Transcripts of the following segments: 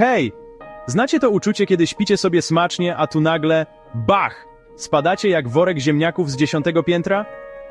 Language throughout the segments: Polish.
Hej! Znacie to uczucie, kiedy śpicie sobie smacznie, a tu nagle bach! Spadacie jak worek ziemniaków z dziesiątego piętra?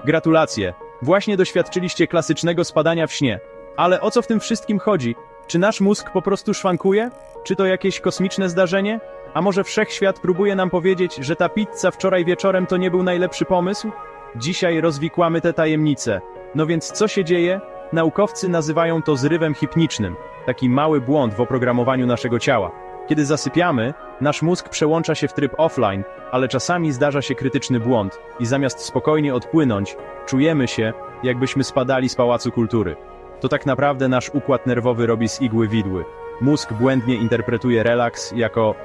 Gratulacje! Właśnie doświadczyliście klasycznego spadania w śnie. Ale o co w tym wszystkim chodzi? Czy nasz mózg po prostu szwankuje? Czy to jakieś kosmiczne zdarzenie? A może wszechświat próbuje nam powiedzieć, że ta pizza wczoraj wieczorem to nie był najlepszy pomysł? Dzisiaj rozwikłamy te tajemnice. No więc co się dzieje? Naukowcy nazywają to zrywem hipnicznym. Taki mały błąd w oprogramowaniu naszego ciała. Kiedy zasypiamy, nasz mózg przełącza się w tryb offline, ale czasami zdarza się krytyczny błąd i zamiast spokojnie odpłynąć, czujemy się, jakbyśmy spadali z pałacu kultury. To tak naprawdę nasz układ nerwowy robi z igły widły. Mózg błędnie interpretuje relaks jako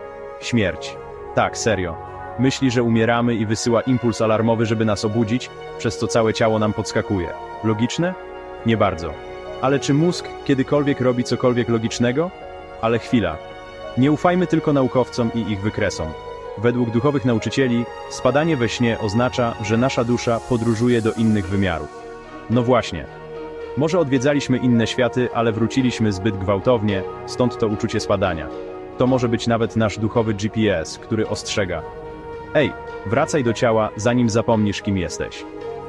śmierć. Tak, serio. Myśli, że umieramy i wysyła impuls alarmowy, żeby nas obudzić, przez co całe ciało nam podskakuje. Logiczne? Nie bardzo. Ale czy mózg kiedykolwiek robi cokolwiek logicznego? Ale chwila. Nie ufajmy tylko naukowcom i ich wykresom. Według duchowych nauczycieli, spadanie we śnie oznacza, że nasza dusza podróżuje do innych wymiarów. No właśnie. Może odwiedzaliśmy inne światy, ale wróciliśmy zbyt gwałtownie, stąd to uczucie spadania. To może być nawet nasz duchowy GPS, który ostrzega. Ej, wracaj do ciała, zanim zapomnisz, kim jesteś.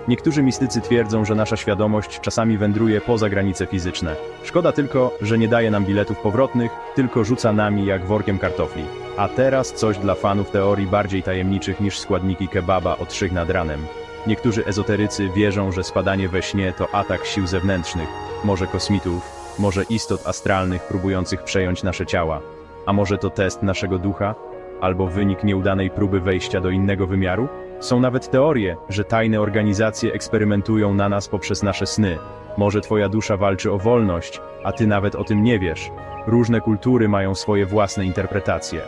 Niektórzy mistycy twierdzą, że nasza świadomość czasami wędruje poza granice fizyczne. Szkoda tylko, że nie daje nam biletów powrotnych, tylko rzuca nami jak workiem kartofli. A teraz coś dla fanów teorii bardziej tajemniczych niż składniki kebaba o trzech nad ranem. Niektórzy ezoterycy wierzą, że spadanie we śnie to atak sił zewnętrznych, może kosmitów, może istot astralnych próbujących przejąć nasze ciała. A może to test naszego ducha? Albo wynik nieudanej próby wejścia do innego wymiaru? Są nawet teorie, że tajne organizacje eksperymentują na nas poprzez nasze sny. Może twoja dusza walczy o wolność, a ty nawet o tym nie wiesz. Różne kultury mają swoje własne interpretacje.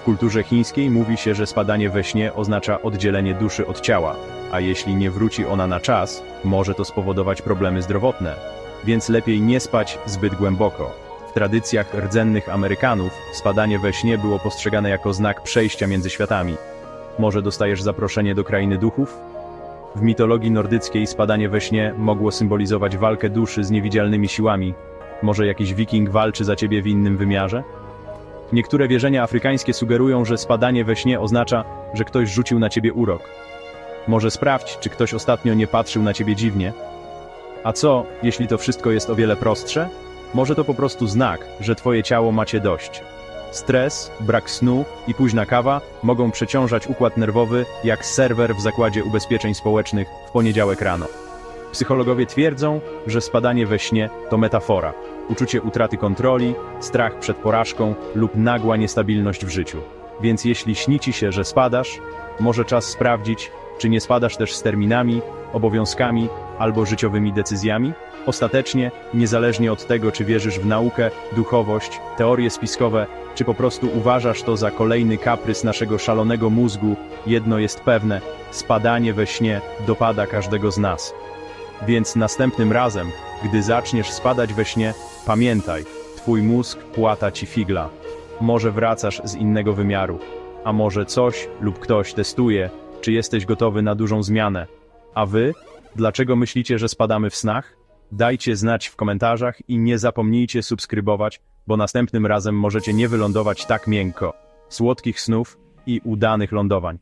W kulturze chińskiej mówi się, że spadanie we śnie oznacza oddzielenie duszy od ciała, a jeśli nie wróci ona na czas, może to spowodować problemy zdrowotne. Więc lepiej nie spać zbyt głęboko. W tradycjach rdzennych Amerykanów spadanie we śnie było postrzegane jako znak przejścia między światami. Może dostajesz zaproszenie do krainy duchów? W mitologii nordyckiej spadanie we śnie mogło symbolizować walkę duszy z niewidzialnymi siłami. Może jakiś wiking walczy za ciebie w innym wymiarze? Niektóre wierzenia afrykańskie sugerują, że spadanie we śnie oznacza, że ktoś rzucił na ciebie urok. Może sprawdź, czy ktoś ostatnio nie patrzył na ciebie dziwnie. A co, jeśli to wszystko jest o wiele prostsze? Może to po prostu znak, że twoje ciało macie dość. Stres, brak snu i późna kawa mogą przeciążać układ nerwowy jak serwer w zakładzie ubezpieczeń społecznych w poniedziałek rano. Psychologowie twierdzą, że spadanie we śnie to metafora, uczucie utraty kontroli, strach przed porażką lub nagła niestabilność w życiu. Więc jeśli śni ci się, że spadasz, może czas sprawdzić, czy nie spadasz też z terminami, obowiązkami albo życiowymi decyzjami? Ostatecznie, niezależnie od tego, czy wierzysz w naukę, duchowość, teorie spiskowe, czy po prostu uważasz to za kolejny kaprys naszego szalonego mózgu, jedno jest pewne: spadanie we śnie dopada każdego z nas. Więc następnym razem, gdy zaczniesz spadać we śnie, pamiętaj, twój mózg płata ci figla. Może wracasz z innego wymiaru, a może coś lub ktoś testuje, czy jesteś gotowy na dużą zmianę. A wy? Dlaczego myślicie, że spadamy w snach? Dajcie znać w komentarzach i nie zapomnijcie subskrybować, bo następnym razem możecie nie wylądować tak miękko. Słodkich snów i udanych lądowań.